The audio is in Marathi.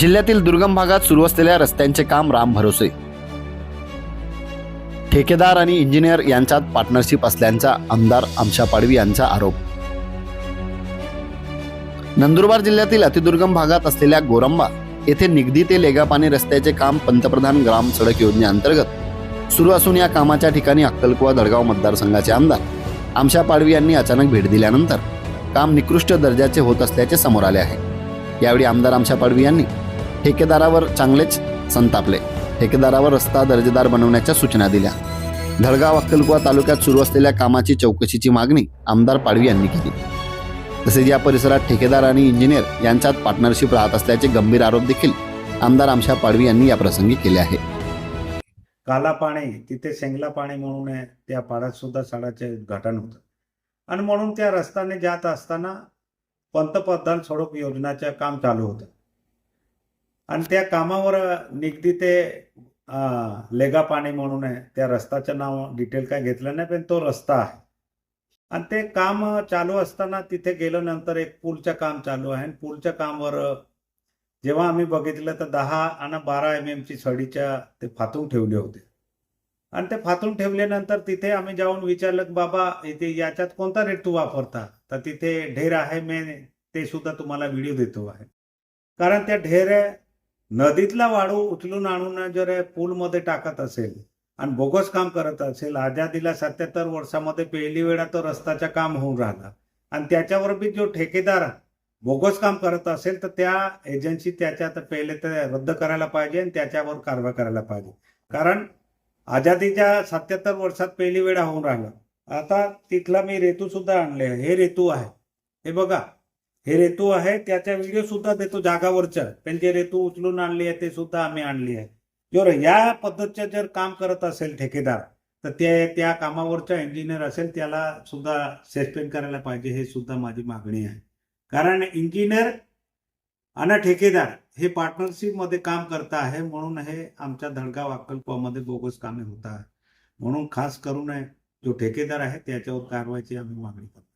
जिल्ह्यातील दुर्गम भागात सुरू असलेल्या रस्त्यांचे काम राम भरोसे. ठेकेदार आणि इंजिनियर यांच्यात पार्टनरशिप असल्याचा आमदार आमशा पाडवी यांचा आरोप. नंदुरबार जिल्ह्यातील अतिदुर्गम भागात असलेल्या गोरंबा येथे निगदी ते लेगापाणी रस्त्याचे काम पंतप्रधान ग्राम सडक योजनेअंतर्गत सुरू असून या कामाच्या ठिकाणी अक्कलकुवा दडगाव मतदारसंघाचे आमदार आमशा पाडवी यांनी अचानक भेट दिल्यानंतर काम निकृष्ट दर्जाचे होत असल्याचे समोर आले आहे. यावेळी आमदार आमशा पाडवी यांनी ठेकेदारावर चांगलेच संतापले. ठेकेदारावर रस्ता दर्जेदार बनवण्याच्या सूचना दिल्या. धडगाव अक्कलकुवा तालुक्यात सुरू असलेल्या कामाची चौकशीची मागणी आमदार पाडवी यांनी केली. तसेच या परिसरात ठेकेदार आणि इंजिनियर यांच्यात पार्टनरशिप राहत असल्याचे गंभीर आरोप देखील आमदार आमशा पाडवी यांनी या प्रसंगी केले आहे काला पाणी तिथे शेंगला पाणी म्हणून आहे त्या पाड्यात सुद्धा सडाचे उद्घाटन होतं. आणि म्हणून त्या रस्त्याने जात असताना पंतप्रधान सडक योजनाचं काम चालू होतं. आणि त्या कामावर निगदी ते लेगा पाणी म्हणून आहे. त्या रस्त्याचं नाव डिटेल काय घेतलं नाही पण तो रस्ता आहे. आणि ते काम चालू असताना तिथे गेल्यानंतर एक पूलचं काम चालू आहे. आणि पूलच्या कामावर जेव्हा आम्ही बघितलं तर दहा आणि बारा एम एमची सडीच्या ते फातून ठेवले होते. आणि ते फातून ठेवल्यानंतर तिथे आम्ही जाऊन विचारलं की बाबा इथे याच्यात कोणता रेट तू वापरता? तर तिथे ढेर आहे मी ते सुद्धा तुम्हाला व्हिडिओ देतो आहे. कारण त्या ढेर नदीतला वाळू उचलून आणून जर पूलमध्ये टाकत असेल आणि बोगस काम करत असेल आझादीला सत्याहत्तर वर्षामध्ये पहिली वेळा तो रस्त्याचा काम होऊन राहिला. आणि त्याच्यावर बी जो ठेकेदार बोगस काम करत असेल तर त्या एजन्सी त्याच्यात पहिले तर रद्द करायला पाहिजे आणि त्याच्यावर कारवाई करायला पाहिजे. कारण आझादीच्या सत्याहत्तर वर्षात पहिली वेळा होऊन राहिलं. आता तिथला मी रेतू सुद्धा आणले हे रेतू आहे. हे बघा हे रेतू आहे त्याचा व्हिडिओ सुद्धा देतो जागावरच्या. पण जे रेतू उचलून आणली आहे ते सुद्धा आम्ही आणली आहे जर या पद्धतीचे जर काम करत असेल ठेकेदार तर ते त्या कामावरचा इंजिनियर असेल त्याला सुद्धा सस्पेंड करायला पाहिजे हे सुद्धा माझी मागणी आहे. कारण इंजिनियर आणि ठेकेदार हे पार्टनरशिपमध्ये काम करत आहे म्हणून हे आमच्या धडगाव अक्कलकुवामध्ये बोगस कामे होत आहे म्हणून खास करून जो ठेकेदार आहे त्याच्यावर कारवाईची आम्ही मागणी करतो.